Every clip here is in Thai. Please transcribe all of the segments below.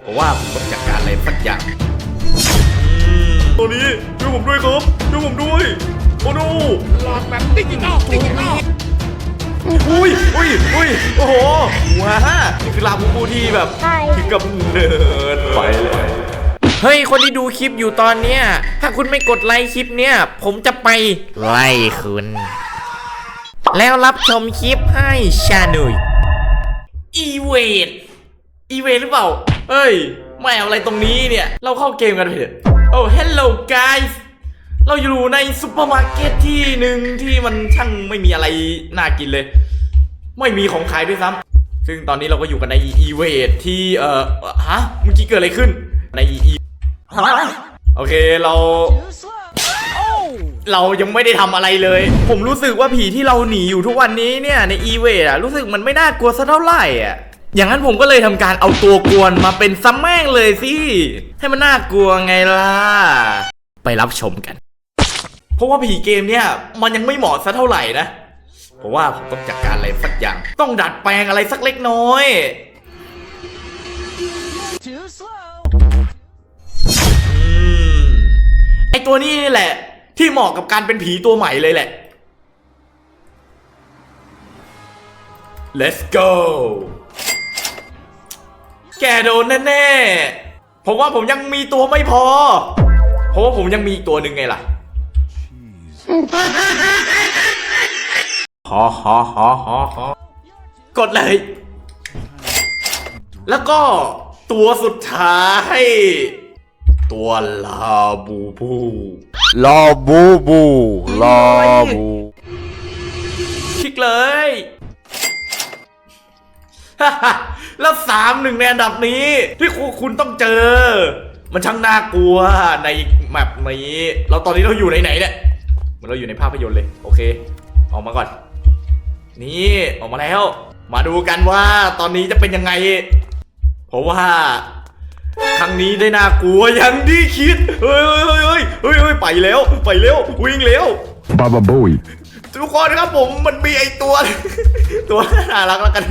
เพราะว่าผมต้องจัดการอะไรสักอย่างตอนนี้ช่วยผมด้วยครับช่วยผมด้วยโอ้โนหลอกแบบดิจิตอลดิจิตอลอุ้ยอุ้ยอุ้ยโอ้โหว้านี่คือลาบูบูที่แบบถึงกับเนิร์ดไปเลยเฮ้ย คนที่ดูคลิปอยู่ตอนเนี้ย ถ้าคุณไม่กดไลค์คลิปเนี้ย ผมจะไปไล่คุณ แล้วรับชมคลิปให้ชาหนุยอีเวนอีเวนหรือเปล่า เฮ้ยไม่เอาอะไรตรงนี้เนี่ย เราเข้าเกมกันเถอะโอ้ hello guys เราอยู่ในซุปเปอร์มาร์เก็ตที่หนึ่งที่มันช่างไม่มีอะไรน่ากินเลย ไม่มีของขายด้วยซ้ำซึ่งตอนนี้เราก็อยู่กันในอีเวนที่เอ่อฮะเมื่อกี้เกิดอะไรขึ้นในอีโอเคเราเรายังไม่ได้ทำอะไรเลย ผมรู้สึกว่าผีที่เราหนีอยู่ทุกวันนี้เนี่ยในอีเวนอะรู้สึกมันไม่น่ากลัวสักเท่าไหร่อะ อย่างนั้นผมก็เลยทำการเอาตัวกวนมาเป็นซัมแม่งเลยสิ ให้มันน่ากลัวไงล่ะ ไปรับชมกัน เพราะว่าผีเกมเนี่ย มันยังไม่เหมาะสักเท่าไหร่นะเพราะว่าผมต้องจัดการอะไรสักอย่าง ต้องดัดแปลงอะไรสักเล็กน้อยอืมไอตัวนี้แหละ ที่เหมาะกับการเป็นผีตัวใหม่เลยแหละ let's go แกโดนแน่ๆ ผมว่าผมยังมีตัวไม่พอ เพราะว่าผมยังมีอีกตัวหนึ่งไงล่ะฮอฮอฮอฮอฮอกดเลย แล้วก็ตัวสุดท้าย ตัวลาบูบูลาบูบูลาบูคลิกเลยฮ่าฮ่า แล้วสามหนึ่งในอันดับนี้ ที่คุณคุณต้องเจอ มันช่างน่ากลัวในแมปนี้เราตอนนี้เราอยู่ในไหนเนี่ยเหมือนเราอยู่ในภาพยนตร์เลย โอเค ออกมาก่อน นี่ออกมาแล้ว มาดูกันว่าตอนนี้จะเป็นยังไง เพราะว่าครั้งนี้ได้น่ากลัวอย่างที่คิด เฮ้ยเฮ้ยเฮ้ยเฮ้ยเฮ้ยเฮ้ยไปแล้วไปเร็ววิ่งเร็ว Baba Bowie ทุกคนครับผมมันมีไอตัว ตัวน่ารักแล้วกัน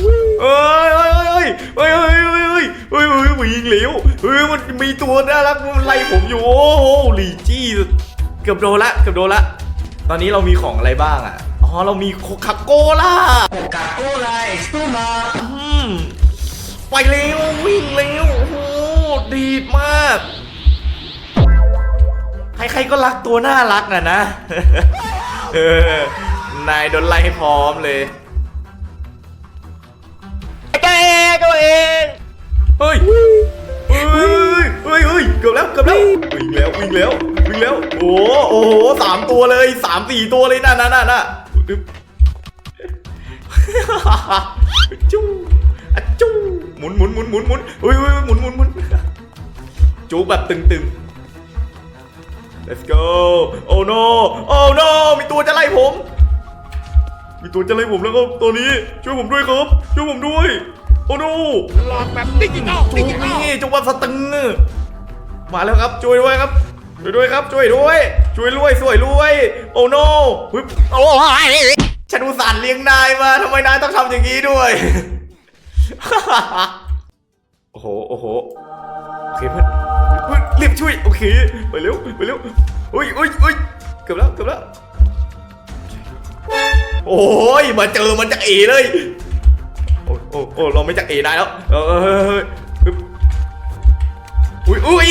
เฮ้ยเฮ้ยเฮ้ยเฮ้ยเฮ้ยเฮ้ยเฮ้ยเฮ้ยเฮ้ยวิ่งเร็วเฮ้ยมันมีตัวน่ารักมันไล่ผมอยู่โอ้โหลีจี้เกือบโดนละเกือบโดนละ ตอนนี้เรามีของอะไรบ้างอะอ๋อเรามีโคคาโกล่าโคาโกล่าเอ็กซ์ตร้าไปเร็ววิ่งเร็วโอ้โหดีดมากใครๆก็รักตัวน่ารักนะนะ เออ นายโดนไล่พร้อมเลย ฮ้ยเฮ้ยเฮ้ยเฮ้ยเกือบแล้วเกือบแล้ววิ่งแล้ววิ่งแล้ววิ่งแล้ว โอ้โหโอ้โหสามตัวเลยสามสี่ตัวเลยน่ะน่ะน่ะน่ะจู้อะจู้หมุนหมุนหมุนหมุนหมุนเฮ้ยเฮ้ยหมุนหมุนหมุนจูแบบตึงๆ let's go oh no oh no มีตัวจะไล่ผม มีตัวจะไล่ผมแล้วก็ตัวนี้ช่วยผมด้วยครับช่วยผมด้วย oh no หลอกแบบดิจิตอลจูดิจิตอลนี่จูแบบสตึงมาแล้วครับช่วยด้วยครับช่วยด้วยครับช่วยด้วยช่วยรวยสวยรวย oh no ฮึบโอ้ยฉันอุตส่าห์เลี้ยงนายมาทำไมนายต้องทำอย่างนี้ด้วยโอ้โหโอ้โหโอเคเพื่อนเฮ้ยรีบช่วยโอเคไปเร็วไปเร็วอุ้ยอุ้ยอุ้ยเกือบแล้วเกือบแล้วโอ้ยมาเจอมันจากเอเลยโอ้โอ้โอ้เราไม่จากเอนายแล้วเออเออเออเอออึ๊บอุ้ยอุ้ย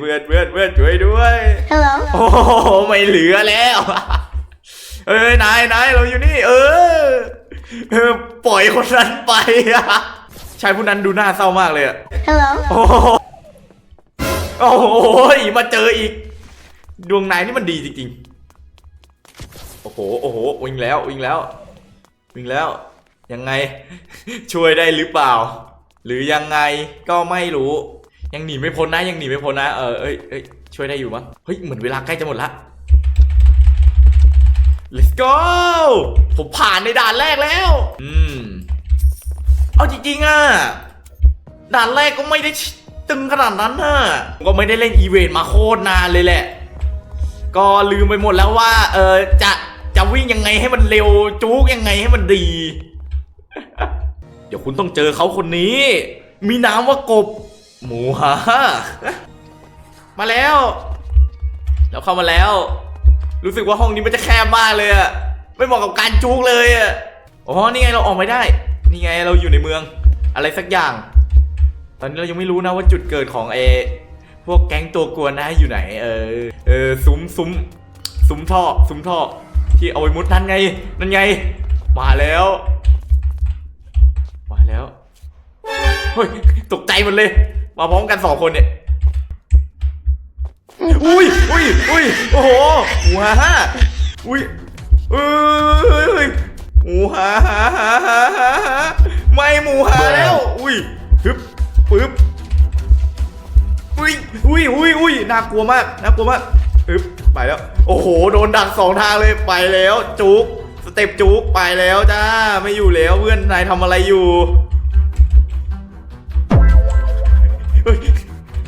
เพื่อนเพื่อนเพื่อนช่วยด้วย Hello. โอ้โหไม่เหลือแล้วเอ้ยนายนายเราอยู่นี่เออเออปล่อยคนนั้นไปอะชายผู้นั้นดูหน้าเศร้ามากเลยอะ Hello. โอ้โหโอ้โหมาเจออีก ดวงนายนี่มันดีจริงๆ โอ้โห โอ้โห วิ่งแล้ว วิ่งแล้ว วิ่งแล้ว ยังไง ช่วยได้หรือเปล่า หรือยังไงก็ไม่รู้ ยังหนีไม่พ้นนะยังหนีไม่พ้นนะเออเอ้ยเอ้ยช่วยได้อยู่มั้งเฮ้ยเหมือนเวลาใกล้จะหมดละ let's go ผมผ่านในด่านแรกแล้ว อืม เอาจริงๆอะ ด่านแรกก็ไม่ได้ตึงขนาดนั้นน่ะก็ไม่ได้เล่นอีเวนต์มาโคตรนานเลยแหละ ก็ลืมไปหมดแล้วว่า เออจะ วิ่งยังไงให้มันเร็วจู๊กยังไงให้มันดี เดี๋ยวคุณต้องเจอเขาคนนี้ มีนามว่ากบ หมูฮามาแล้วเราเข้ามาแล้ว รู้สึกว่าห้องนี้มันจะแคบมากเลยอะไม่เหมาะกับการจุกเลยอะอ๋อนี่ไงเราออกไม่ได้ นี่ไงเราอยู่ในเมือง อะไรสักอย่าง ตอนนี้เรายังไม่รู้นะว่าจุดเกิดของเอพวกแก๊งตัวกลัวนนะอยู่ไหน เออ เออซุ้มซุ้มซุ้มท่อซุ้มท่อ ที่เอาไว้มุดนั่นไง นั่นไง มาแล้ว มาแล้วเฮ้ยตกใจหมดเลย มาพร้อมกันสองคนเนี่ยอุ้ยอุ้ยอุ้ยโอ้โหหมูฮาฮ่าอุ้ยเอ้ยหมูฮาฮ่าฮ่าฮ่าฮ่าฮ่าไม่หมูฮาแล้ว อุ้ยฮึบปึ๊บอุ้ยอุ้ยอุ้ยอุ้ยน่ากลัวมากน่ากลัวมากฮึบไปแล้ว โอ้โห โดนดักสองทางเลยไปแล้วจุกสเต็ปจุกไปแล้วจ้าไม่อยู่แล้วเพื่อนนายทำอะไรอยู่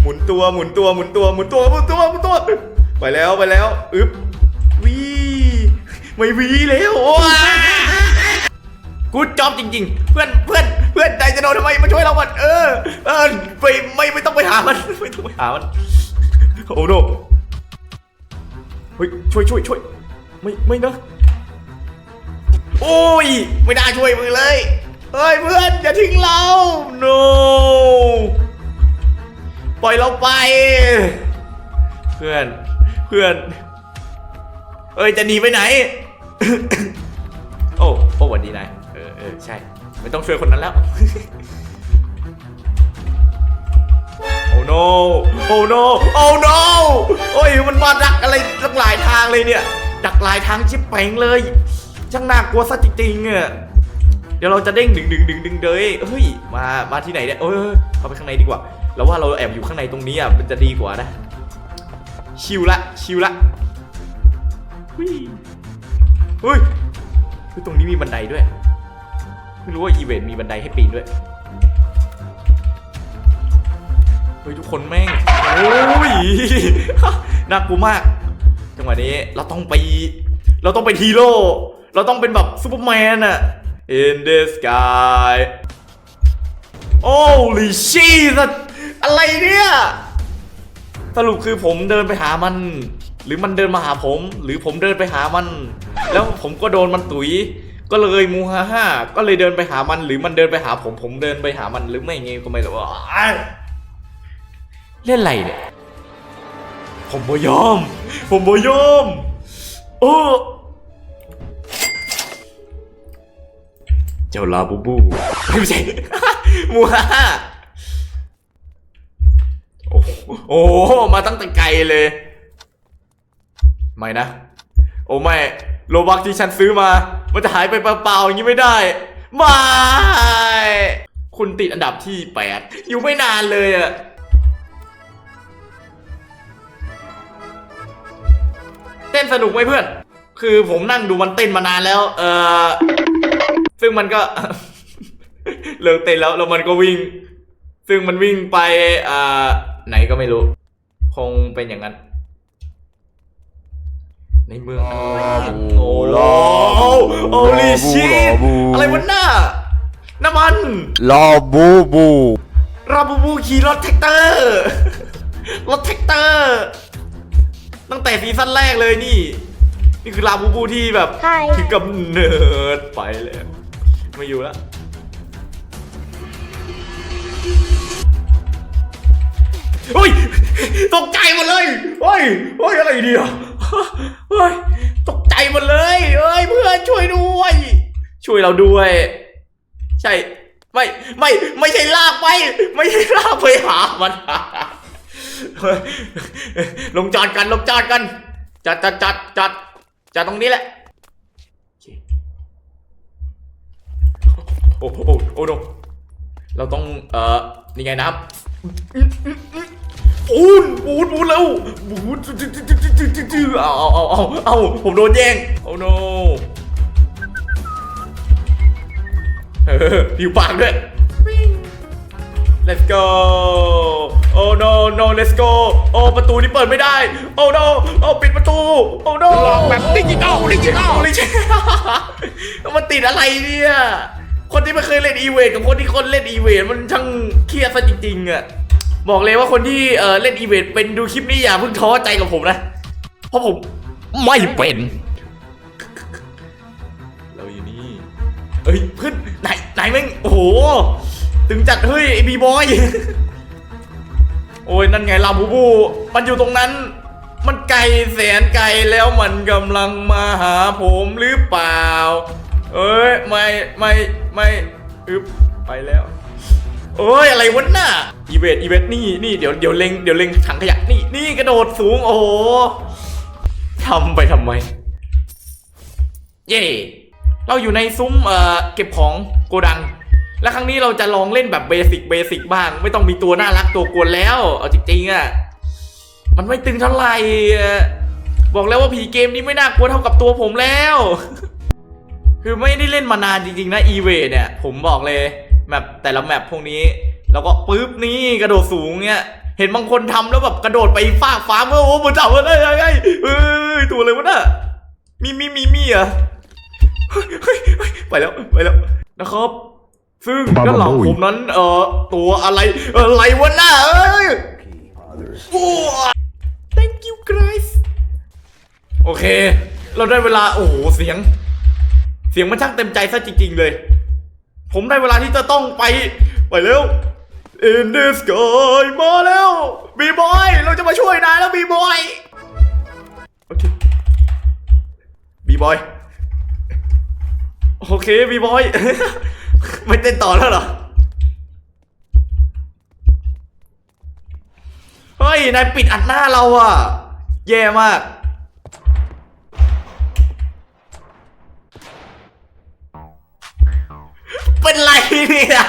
หมุนตัวหมุนตัวหมุนตัวหมุนตัวหมุนตัวหมุนตัวไปแล้วไปแล้วอึ๊บวีไม่วีแล้วโอ้กูจอบจริง ๆ เพื่อนเพื่อนเพื่อนใจจะโดนทำไมมาช่วยเราก่อนเออเออไปไม่ไม่ต้องไปหามันไม่ต้องไปหามันโอ้โน เฮ้ยช่วยช่วยช่วยไม่ไม่นะโอ้ย ไม่ได้ช่วยมือเลย เฮ้ยเพื่อนอย่าทิ้งเรา no ปล่อยเราไป เพื่อนเพื่อนเอ้ยจะหนีไปไหน โอ้โอ้หวันดีนายเออเออใช่ ไม่ต้องช่วยคนนั้นแล้ว no โอ้ no โอ้ no โอ้ยมันมาดักอะไรตั้งหลายทางเลยเนี่ย ดักหลายทางชิบเป่งเลย ช่างน่ากลัวซะจริงๆอะเดี๋ยวเราจะเด้งดึงดึงดึงดึงเดยเฮ้ยมามาที่ไหนเนี่ยเออเข้าไปข้างในดีกว่าแล้วว่าเราแอบอยู่ข้างในตรงนี้อะมันจะดีกว่านะ ชิวละชิวละเฮ้ยเฮ้ยตรงนี้มีบันไดด้วยไม่รู้ว่าอีเวนต์มีบันไดให้ปีนด้วย เฮ้ยทุกคนแม่งโอ้ยน่ากลัวมาก จังหวะนี้เราต้องไป เราต้องเป็นฮีโร่ เราต้องเป็นแบบซูเปอร์แมนอะ In the sky Holy shit อะไรเนี่ย สรุปคือผมเดินไปหามัน หรือมันเดินมาหาผม หรือผมเดินไปหามัน แล้วผมก็โดนมันตุ๋ยก็เลยมูฮ่าฮ่าก็เลยเดินไปหามัน หรือมันเดินไปหาผมผมเดินไปหามันหรือไม่ไงก็ไม่รู้อ้า เล่นอะไรเนี่ย ผมบ่ยอม ผมบ่ยอม โอ้เจ้าลาบูบูไม่ใช่มูฮ่าฮ่าโอ้โหโอ้โหมาตั้งแต่ไกลเลย ไม่นะ โอ้ไม่โลบักที่ฉันซื้อมา มันจะหายไปเปล่าๆอย่างนี้ไม่ได้ไม่คุณติดอันดับที่ 8 อยู่ไม่นานเลยอะ เต้นสนุกไหมเพื่อน คือผมนั่งดูมันเต้นมานานแล้ว เออซึ่งมันก็ เลิกเต้นแล้วแล้วมันก็วิ่ง ซึ่งมันวิ่งไปอ่าไหนก็ไม่รู้ คงเป็นอย่างนั้น ในเมืองโอ้โหโอ้ลิชิอะไรวะน่าน้ำมันลาบูบูราบูบูขี่รถแท็กเตอร์ รถแท็กเตอร์ ตั้งแต่ซีซั่นแรกเลยนี่ นี่คือราบูบูที่แบบใช่ ถึงกับเนิร์ดไปเลยไม่อยู่แล้วเฮ้ย ตกใจหมดเลยเฮ้ยเฮ้ยอะไรเนี่ยเฮ้ยตกใจหมดเลยเฮ้ย เพื่อนช่วยด้วย ช่วยเราด้วย ใช่ ไม่ ไม่ ไม่ใช่ลากไป ไม่ใช่ลากไปหามันเฮ้ย ลงจอดกันลงจอดกัน จัดจัดจัดจัดจัดตรงนี้แหละโอ้โหโอ้โหเราต้องเอ่อนี่ไงน้ำปูนปูนปูนแล้วปูนเอาเอาเอาเอาเอาผมโดนแย่งโอ้ no เออผิวปากด้วย let's go oh no no let's go โอ้ประตูนี้เปิดไม่ได้ oh no โอ้ปิดประตู oh no หลอกแบบดิจิตอลดิจิตอลโอ้ยมันติดอะไรเนี่ยโคนที่ไม่เคยเล่นอีเวนต์กับคนที่คนเล่นอีเวนต์มันช่างเครียดซะจริงๆอะบอกเลยว่าคนที่เออเล่นอีเวนต์เป็นดูคลิปนี้อย่าเพิ่งท้อใจกับผมนะ เพราะผม ไม่เป็น เราอยู่นี่ เอ้ยเพื่อนไหนไหนแม่ง โอ้โห ถึงจัดเฮ้ยไอบีบอยโอ้ยนั่นไงลาบูบู มันอยู่ตรงนั้น มันไกลแสนไกลแล้วมันกำลังมาหาผมหรือเปล่า เอ้ยไม่ไม่ไม่อึบไปแล้วเอ้ยอะไรวะน่ะอีเวนต์อีเวนต์นี่นี่เดี๋ยวเดี๋ยวเล็งเดี๋ยวเล็งถังขยะนี่นี่กระโดดสูงโอ้โหทำไปทำไม เย่เราอยู่ในซุ้มเอ่อเก็บของโกดัง และครั้งนี้เราจะลองเล่นแบบเบสิกเบสิกบ้าง ไม่ต้องมีตัวน่ารักตัวกวนแล้ว เอาจริงๆอะ มันไม่ตึงเท่าไหร่ บอกแล้วว่าผีเกมนี้ไม่น่ากลัวเท่ากับตัวผมแล้ว คือไม่ได้เล่นมานานจริงๆนะอีเวเนี่ย ผมบอกเลยแมปแต่ละแมปพวกนี้ แล้วก็ปึ๊บนี่กระโดดสูงเนี่ยเห็นบางคนทำแล้วแบบกระโดดไปฟากฟ้าเมื่อโอ้โหมันจับมันได้ยังไงเอ้ยตัวอะไรวะน่ะมีมีมีมีเหรอะเฮ้ยเฮ้ยเฮ้ยไปแล้วไปแล้วนะครับ ซึ่งด้านหลังผมนั้น เอ่อ ตัวอะไร อะไรวะน่ะเอ้ยโอ้ thank you guys โอเค เราได้เวลา โอ้โห เสียง เสียงมันช่างเต็มใจซะจริง ๆ เลย ผมได้เวลาที่จะต้องไป ไปแล้ว in the sky มาแล้วบีบอย เราจะมาช่วยนายแล้วบีบอย โอเคบีบอย โอเคบีบอย ไม่เต้นต่อแล้วเหรอ เฮ้ย นายปิดอัดหน้าเราอะแย่มาก เป็นไรเนี่ย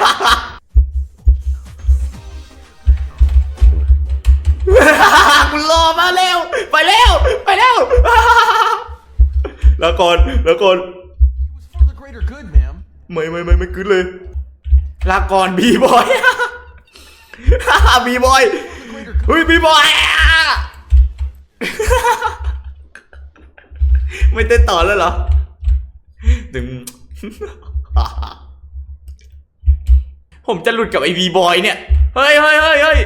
กูรอมาแล้วไปแล้วไปแล้วแล้วก่อนแล้วก่อน ไม่ไม่ไม่ไม่กึดเลย ลาก่อนบีบอย บีบอย เฮ้ยบีบอย ไม่เต้นต่อแล้วเหรอดึง ผมจะหลุดกับไอ้บีบอยเนี่ย เฮ้ยเฮ้ยเฮ้ยเฮ้ย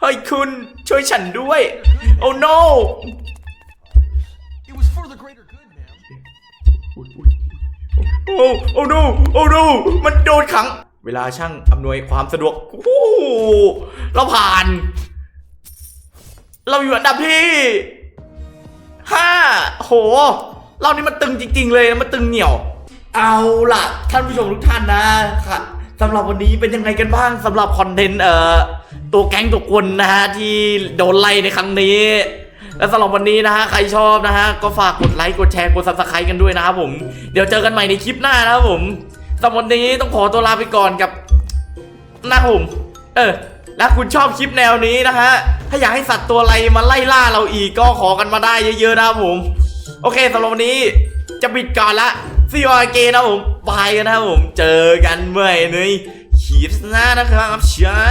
เฮ้ยคุณช่วยฉันด้วย โอ้ no โอ้โอ้ no โอ้ no มันโดนขัง เวลาช่างอำนวยความสะดวกโอ้เราผ่าน เราอยู่อันดับที่ห้าโหเรานี่มันตึงจริง ๆ เลยนะมันตึงเหนียว เอาล่ะ ท่านผู้ชมทุกท่านนะค่ะสำหรับวันนี้เป็นยังไงกันบ้างสำหรับคอนเทนต์เอ่อตัวแก๊งตัวกวนนะฮะที่โดนไล่ในครั้งนี้ และสำหรับวันนี้นะฮะใครชอบนะฮะก็ฝากกดไลค์กดแชร์กดซับสไครต์กันด้วยนะครับผมเดี๋ยวเจอกันใหม่ในคลิปหน้านะครับผมสำหรับวันนี้ต้องขอตัวลาไปก่อนกับหน้าผมเออแล้วคุณชอบคลิปแนวนี้นะฮะถ้าอยากให้สัตว์ตัวอะไรมาไล่ล่าเราอีกก็ขอกันมาได้เยอะๆนะครับผม โอเคสำหรับวันนี้จะปิดก่อนละซีออเกนะผมบายกันนะครับผมเจอกันเมื่อไหร่ในคลิปหน้านะครับใช่